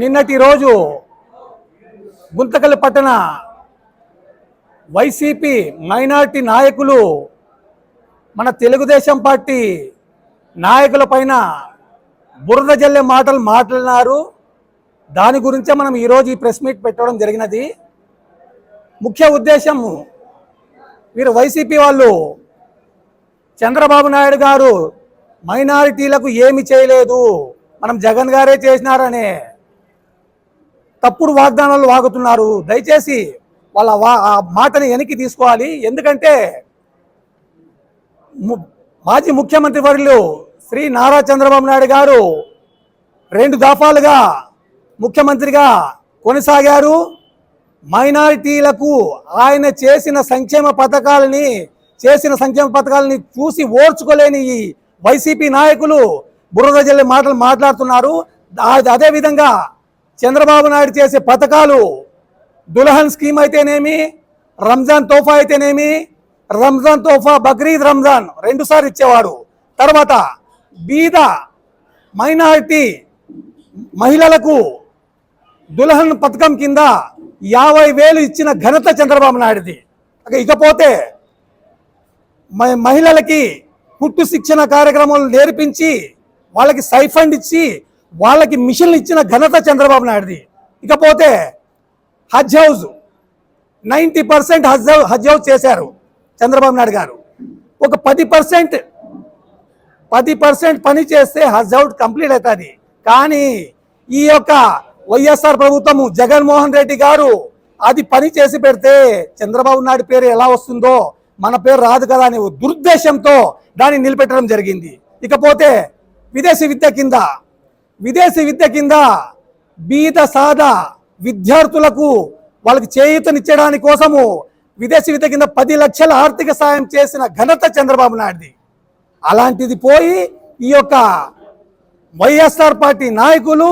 నిన్నటి రోజు గుంతకల్ పట్టణ వైసీపీ మైనారిటీ నాయకులు మన తెలుగుదేశం పార్టీ నాయకుల పైన బురద జల్లే మాటలు మాట్లాడినారు. దాని గురించే మనం ఈరోజు ఈ ప్రెస్ మీట్ పెట్టడం జరిగినది. ముఖ్య ఉద్దేశం వీరు వైసీపీ వాళ్ళు చంద్రబాబు నాయుడు గారు మైనారిటీలకు ఏమి చేయలేదు. మనం జగన్ గారే చేసినారనే తప్పుడు వాగ్దానాలు వాగుతున్నారు. దయచేసి వాళ్ళ వా ఆ మాటని వెనక్కి తీసుకోవాలి. ఎందుకంటే మాజీ ముఖ్యమంత్రి వర్యులు శ్రీ నారా చంద్రబాబు నాయుడు గారు రెండు దఫాలుగా ముఖ్యమంత్రిగా కొనసాగారు. మైనారిటీలకు ఆయన చేసిన సంక్షేమ పథకాలని చేసిన సంక్షేమ పథకాలని చూసి ఓర్చుకోలేని ఈ వైసీపీ నాయకులు బురద జల్లి మాటలు మాట్లాడుతున్నారు. అదేవిధంగా చంద్రబాబు నాయుడు చేసే పథకాలు దుల్హన్ స్కీమ్ అయితేనేమి రంజాన్ తోఫా అయితేనేమి రంజాన్ తోఫా బక్రీద్ రంజాన్ రెండుసార్లు ఇచ్చేవాడు. తర్వాత బీద మైనారిటీ మహిళలకు దుల్హన్ పథకం కింద యాభై వేలు ఇచ్చిన ఘనత చంద్రబాబు నాయుడుది. ఇకపోతే మ- మహిళలకి పుట్టు శిక్షణ కార్యక్రమాలు నేర్పించి వాళ్ళకి సైఫండ్ ఇచ్చి వాళ్ళకి మిషన్లు ఇచ్చిన ఘనత చంద్రబాబు నాయుడుది. ఇకపోతే Haj house ninety percent Haj how- Haj house చేశారు చంద్రబాబు నాయుడు గారు. ఒక పది పర్సెంట్ పది పర్సెంట్ పని చేస్తే హజ్ అవుట్ కంప్లీట్ అవుతుంది. కానీ ఈ యొక్క వైఎస్ఆర్ ప్రభుత్వము జగన్మోహన్ రెడ్డి గారు అది పని చేసి పెడితే చంద్రబాబు నాయుడు పేరు ఎలా వస్తుందో మన పేరు రాదు కదా అనే దురుద్దేశంతో దాన్ని నిలబెట్టడం జరిగింది. ఇకపోతే విదేశీ విద్య కింద విదేశీ విద్య కింద బీద సాద విద్యార్థులకు వాళ్ళకి చేయూతనిచ్చడానికి కోసము విదేశీ విద్య కింద పది లక్షల ఆర్థిక సాయం చేసిన ఘనత చంద్రబాబు నాయుడుది. అలాంటిది పోయి ఈ యొక్క వైఎస్ఆర్ పార్టీ నాయకులు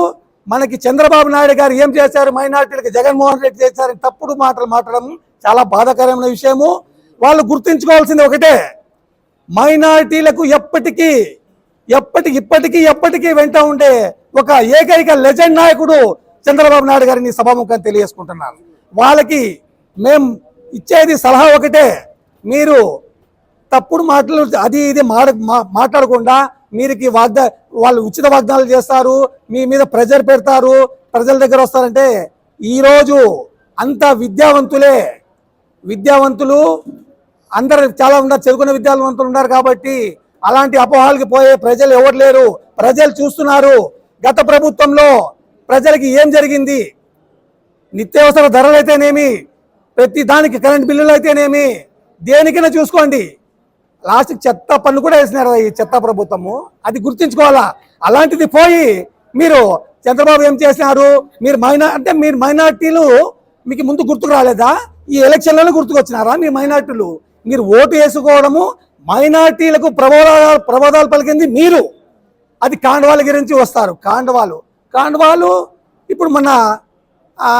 మనకి చంద్రబాబు నాయుడు గారు ఏం చేశారు? మైనార్టీలకు జగన్మోహన్ రెడ్డి చేశారని తప్పుడు మాటలు మాట్లాడడం చాలా బాధాకరమైన విషయము. వాళ్ళు గుర్తుంచుకోవాల్సింది ఒకటే. మైనారిటీలకు ఎప్పటికీ ఎప్పటికి ఇప్పటికీ ఎప్పటికీ వెంట ఉండే ఒక ఏకైక లెజెండ్ నాయకుడు చంద్రబాబు నాయుడు గారిని సభాముఖం తెలియజేసుకుంటున్నాను. వాళ్ళకి మేం ఇచ్చేది సలహా ఒకటే మీరు తప్పుడు మాటలు అది ఇది మా- మాట్లాడకుండా మీరుకి వాగ్దా వాళ్ళు ఉచిత వాగ్దానాలు చేస్తారు మీ మీద ప్రెజర్ పెడతారు ప్రజల దగ్గర వస్తారంటే ఈరోజు అంత విద్యావంతులే విద్యావంతులు అందరు చాలా ఉన్నారు చదువుకున్న విద్యావంతులు ఉన్నారు కాబట్టి అలాంటి అపోహాలకి పోయే ప్రజలు ఎవరు లేరు? ప్రజలు చూస్తున్నారు. గత ప్రభుత్వంలో ప్రజలకి ఏం జరిగింది? నిత్యావసర ధరలు అయితేనేమి? ప్రతి దానికి కరెంట్ బిల్లులు అయితేనేమి? దేనికైనా చూసుకోండి. లాస్ట్కి చెత్త పన్ను కూడా వేసినారు ఈ చెత్త ప్రభుత్వము. అది గుర్తించుకోవాలా? అలాంటిది పోయి మీరు చంద్రబాబు ఏం చేసినారు? మీరు మైనా అంటే మీరు మైనార్టీలు మీకు ముందు గుర్తుకు రాలేదా? ఈ ఎలక్షన్లలో గుర్తుకొచ్చినారా మీ మైనార్టీలు? మీరు ఓటు వేసుకోవడము మైనార్టీలకు ప్రబోధాలు ప్రబోధాలు పలికింది మీరు. అది కాండవాల గురించి వస్తారు. కాండవాలు. కాండవాలు ఇప్పుడు మన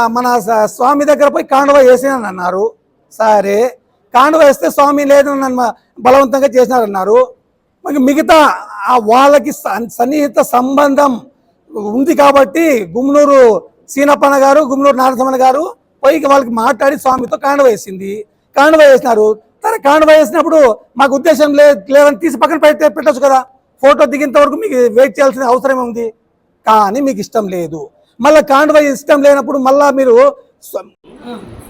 మన స్వామి దగ్గర పోయి కాండవ వేసినాను అన్నారు. సరే. కాండవ వేస్తే స్వామి లేదు నన్ను బలవంతంగా చేసినారన్నారు. మరి మిగతా వాళ్ళకి సన్- సన్నిహిత సంబంధం ఉంది కాబట్టి గుమ్నూరు సీనప్పన్న గారు గుమ్నూరు నారసమ్మ గారు పోయి వాళ్ళకి మాట్లాడి స్వామితో కాండవ వేసింది. కాండవ వేసినారు. సరే కాండవ వేసినప్పుడు మాకు ఉద్దేశం లేదు లేదని తీసి పక్కన పెట్టే పెట్టచ్చు కదా. ఫోటో దిగేంత వరకు మీకు వెయిట్ చేయాల్సిన అవసరం ఉంది కానీ మీకు ఇష్టం లేదు. మళ్ళీ కాండవ ఇష్టం లేనప్పుడు మళ్ళా మీరు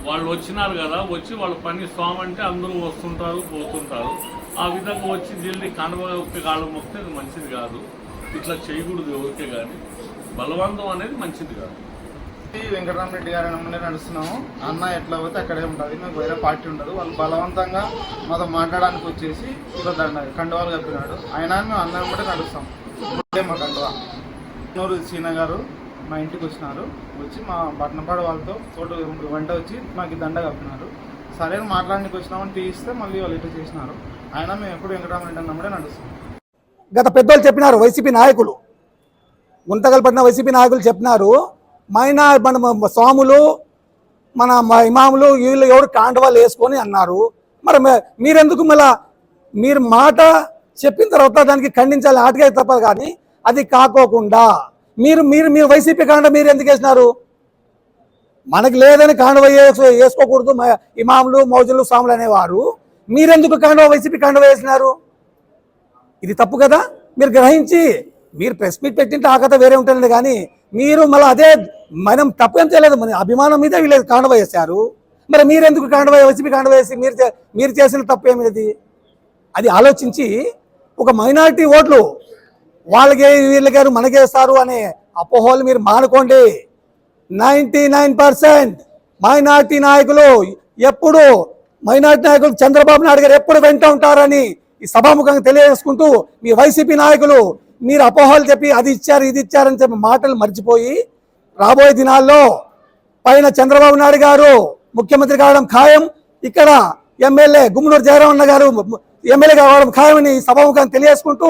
వాళ్ళు వచ్చినారు కదా వచ్చి వాళ్ళ పని స్వామి అంటే అందరూ వస్తుంటారు పోతుంటారు. ఆ విధంగా వచ్చి జల్లి కనుమ ఒక్క కాళ్ళ మొక్కితే మంచిది కాదు. ఇట్లా చేయకూడదు ఎవరికే కానీ. బలవంతం అనేది మంచిది కాదు. వెంకటరామరెడ్డి గారి నమ్మనే నడుస్తున్నాము. అన్న ఎట్లా పోతే అక్కడే ఉంటుంది. మేము వేరే పార్టీ ఉండదు. వాళ్ళు బలవంతంగా మాతో మాట్లాడడానికి వచ్చేసి ఇలా దండ కండువాలు కప్పినాడు. ఆయన మేము అన్న కూడా నడుస్తాం. మా కండువా. నూరు సీన గారు మా ఇంటికి వచ్చినారు. వచ్చి మా బట్నపాడు వాళ్ళతో తోట వెంట వచ్చి మాకు దండ కప్పినారు. సరే అని మాట్లాడడానికి వచ్చినామని తీస్తే మళ్ళీ వాళ్ళు ఇట్లా చేసినారు. ఆయన మేము ఎప్పుడు వెంకటరామరెడ్డి అన్నమ్మడే నడుస్తాం. గత పెద్దోళ్ళు చెప్పినారు వైసీపీ నాయకులు. గుంతకల్పడిన వైసీపీ నాయకులు చెప్పినారు. మైనా మన స్వాములు మన ఇమాములు వీళ్ళు ఎవరు కాండవాలు వేసుకొని అన్నారు. మరి మీరెందుకు మళ్ళా మీరు మాట చెప్పిన తర్వాత దానికి ఖండించాలి ఆటగా తప్పదు కానీ అది కాకోకుండా. మీరు మీరు మీరు వైసీపీ కాండ మీరు ఎందుకు వేసినారు? మనకు లేదని కాండవ వేసుకోకూడదు మ- ఇమాములు మౌజులు స్వాములు అనేవారు. మీరెందుకు కాండవ వైసీపీ కాండవ వేసినారు? ఇది తప్పు కదా? మీరు గ్రహించి మీరు ప్రెస్ మీట్ పెట్టింటే ఆ కథ వేరే ఉంటుంది కానీ మీరు మళ్ళీ అదే మనం తప్పు ఏం చేయలేదు మన అభిమానం మీద వీళ్ళు కాండవ వేశారు. మరి మీరెందుకు కాండవ వైసీపీ కాండవ వేసి మీరు మీరు చేసిన తప్పు ఏమిది అది ఆలోచించి ఒక మైనారిటీ ఓట్లు వాళ్ళకే వీళ్ళగారు మనకేస్తారు అనే అపోహలు మీరు మానుకోండి. నైంటీ నైన్ పర్సెంట్ మైనార్టీ నాయకులు ఎప్పుడు మైనార్టీ నాయకులు చంద్రబాబు నాయుడు గారు ఎప్పుడు వెంట ఉంటారని ఈ సభాముఖంగా తెలియజేసుకుంటూ మీ వైసీపీ నాయకులు మీరు అపోహలు చెప్పి అది ఇచ్చారు ఇది ఇచ్చారని చెప్పి మాటలు మర్చిపోయి రాబోయే దినాల్లో పైన చంద్రబాబు నాయుడు గారు ముఖ్యమంత్రి కావడం ఖాయం. ఇక్కడ ఎమ్మెల్యే గుమ్మనూరు జయరామన్న గారు ఎమ్మెల్యే కావడం ఖాయమని ఈ తెలియజేసుకుంటూ